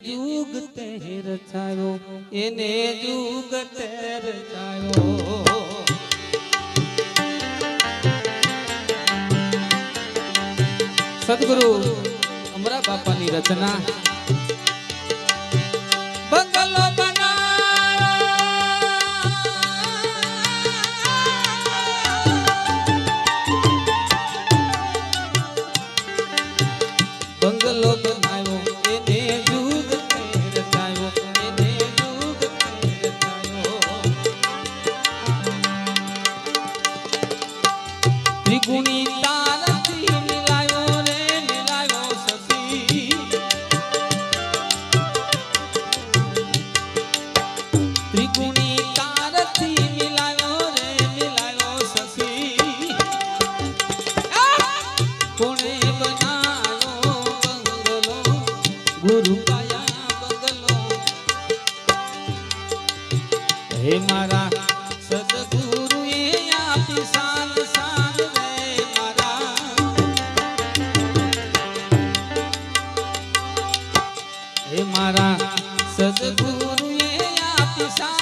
જુગ તે રચાયો એને જુગ તે રચાયો સદગુરુ અમરા બાપાની રચના. গুণিতা મારા સદગુરુએ આપી સા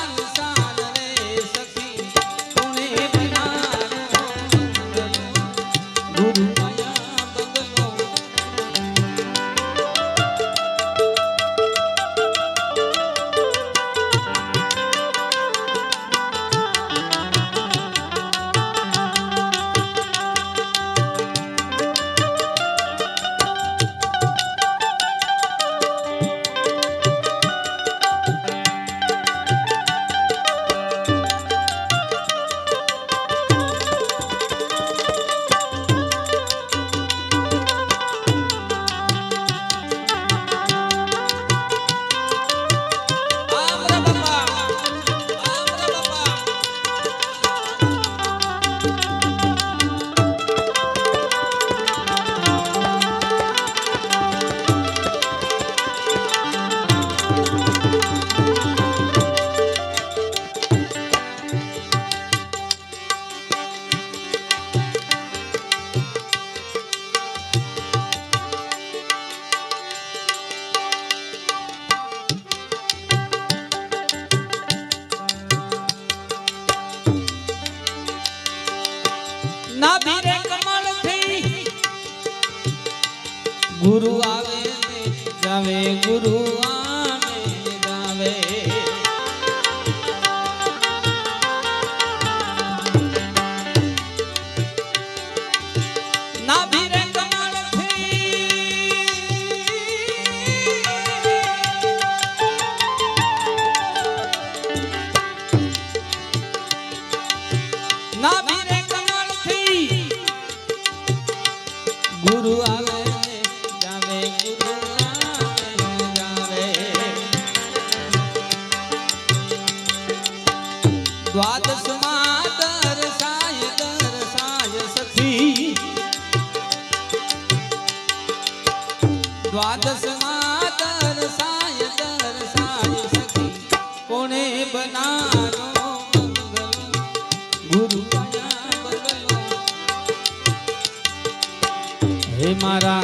મારા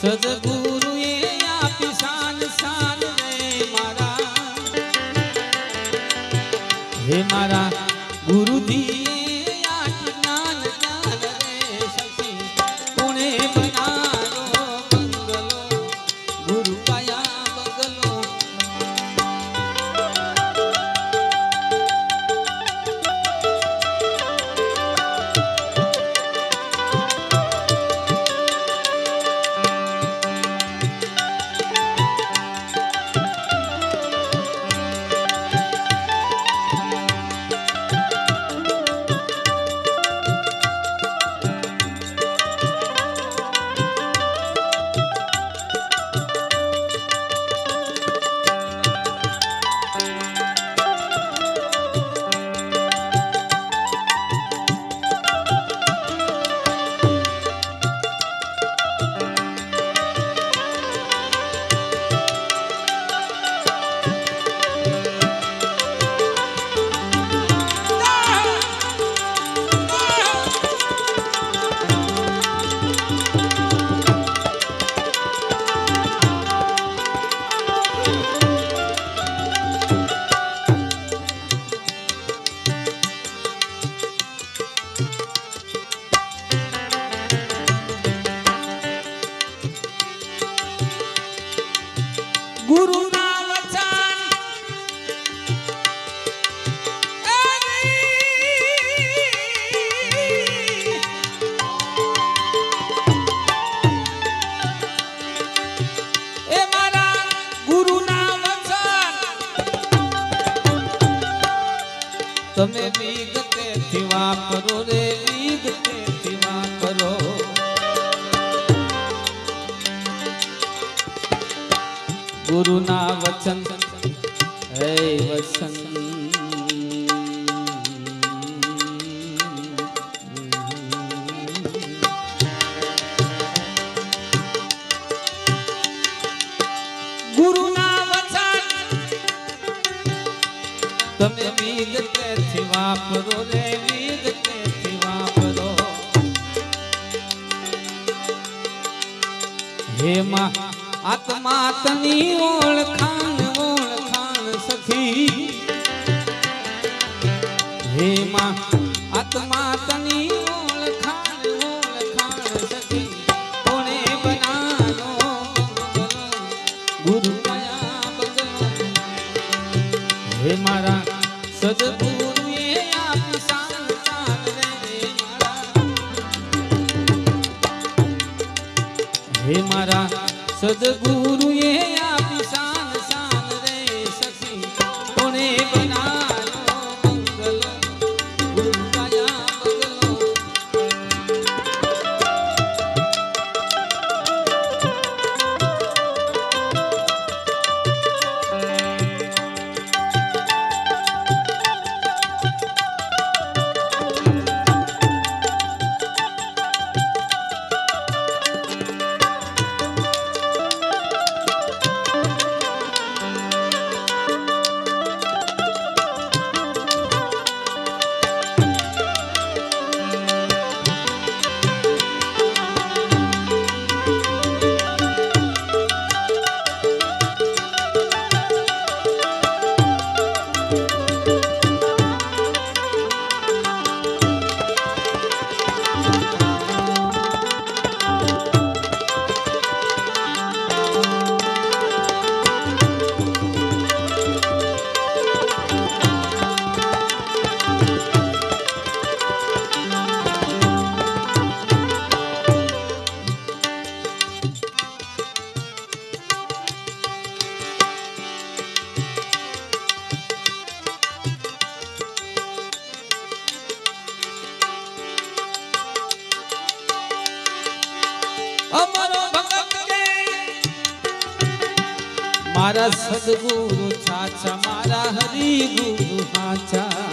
સદગુરુ વાપરો રે વિગતેથી વાપરો. હે માં આત્મા તની ઓળખાણ ઓળખાણ સખી. હે માં આત્મા તની કોણે બનાનો ગુરુ કયા બદલો હે મારા સદગુરુએ સદગુરુએ આપી મારા સદગુરુ છાછા મારા હરિ ગુરુ હાચા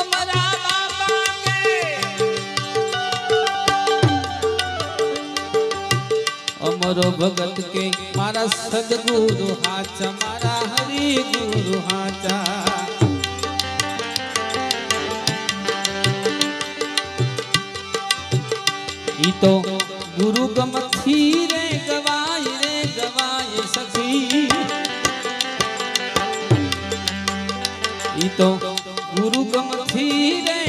અમારા બાપા કે અમારો ભગત કે મારા સદગુરુ હાચા મારા હરિ ગુરુ હાચા તો ગુરુ ગમથી રે ગવાય રે ગવાય સખી. ઈ તો ગુરુ ગમથી રે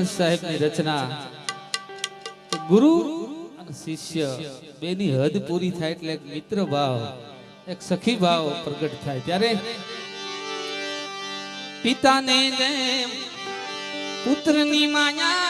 મંગલહંસ સાહેબની રચના. ગુરુ અને શિષ્ય બેની હદ પૂરી થાય એટલે એક મિત્ર ભાવ, એક સખી ભાવ પ્રગટ થાય. ત્યારે પિતાને જેમ પુત્રની માયા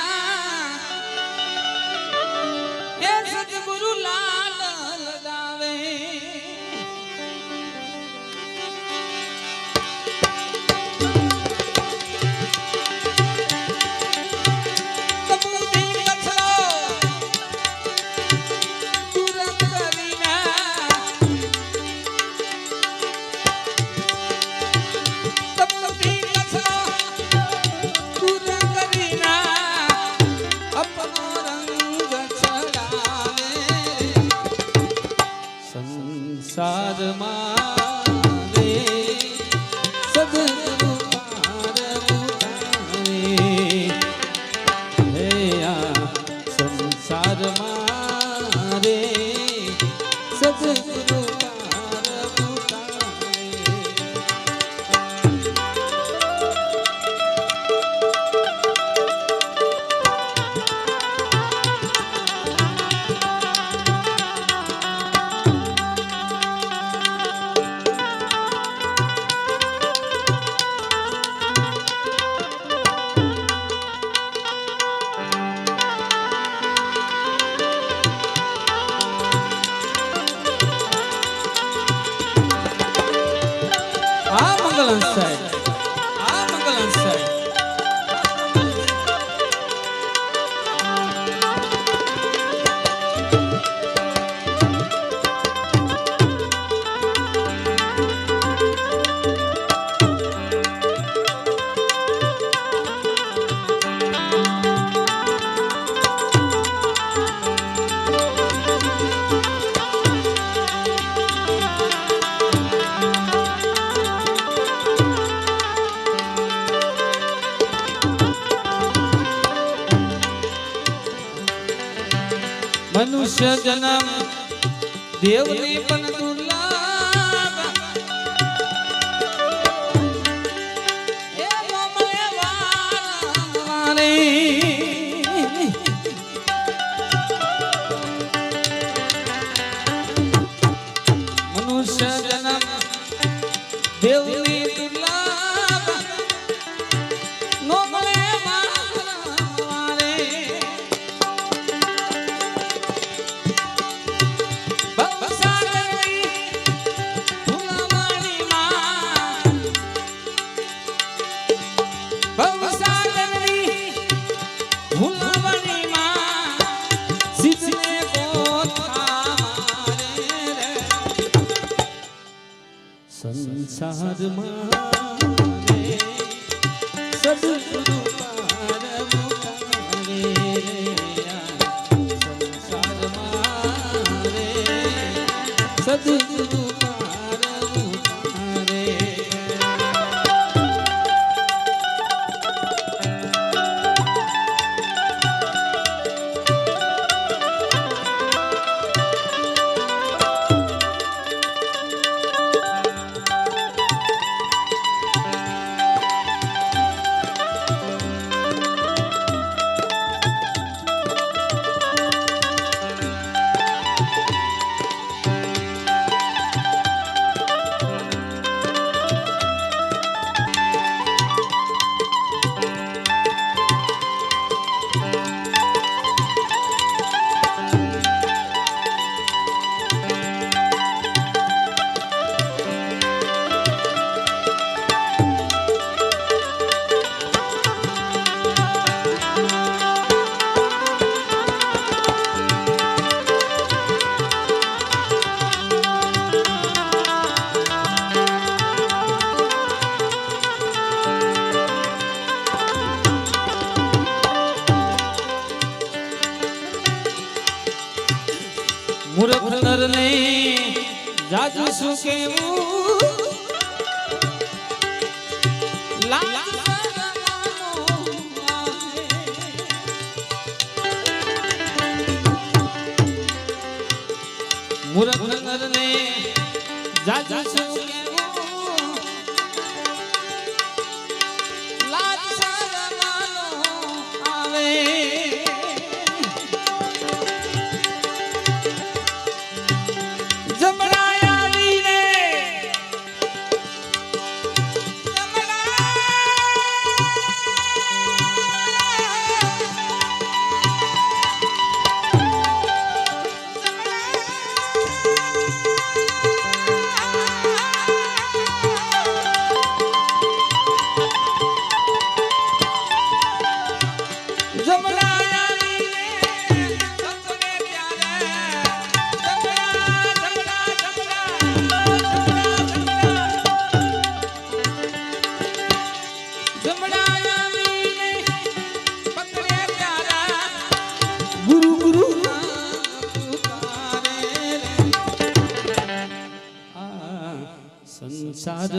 irmãs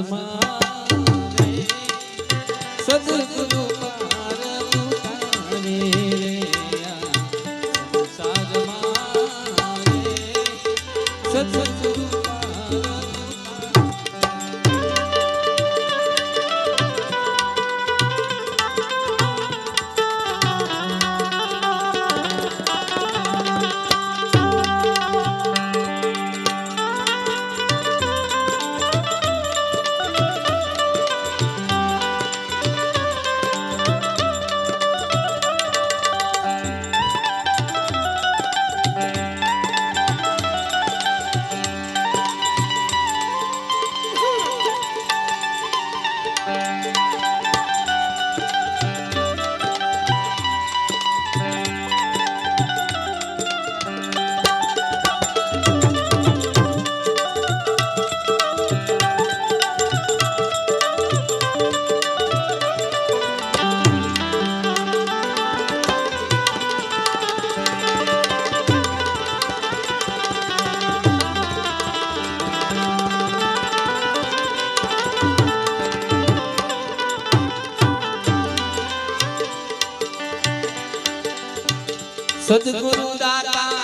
મારે સદગુરુ સદગુરુ દાતા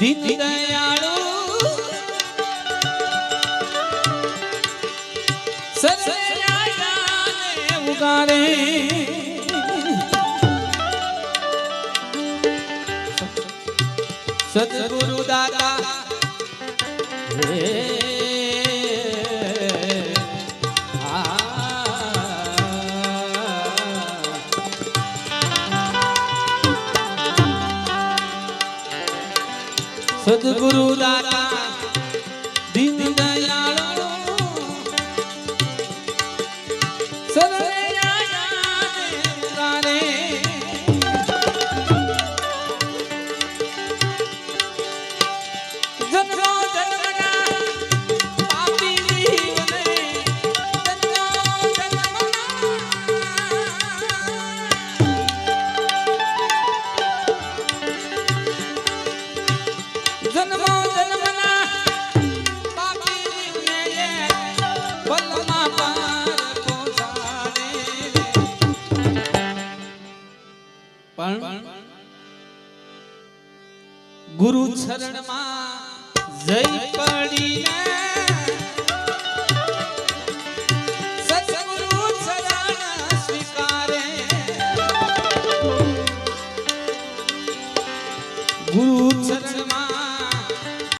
દિન દયાળુ. સદયાને ઉગારે. સદ सदगुरु दा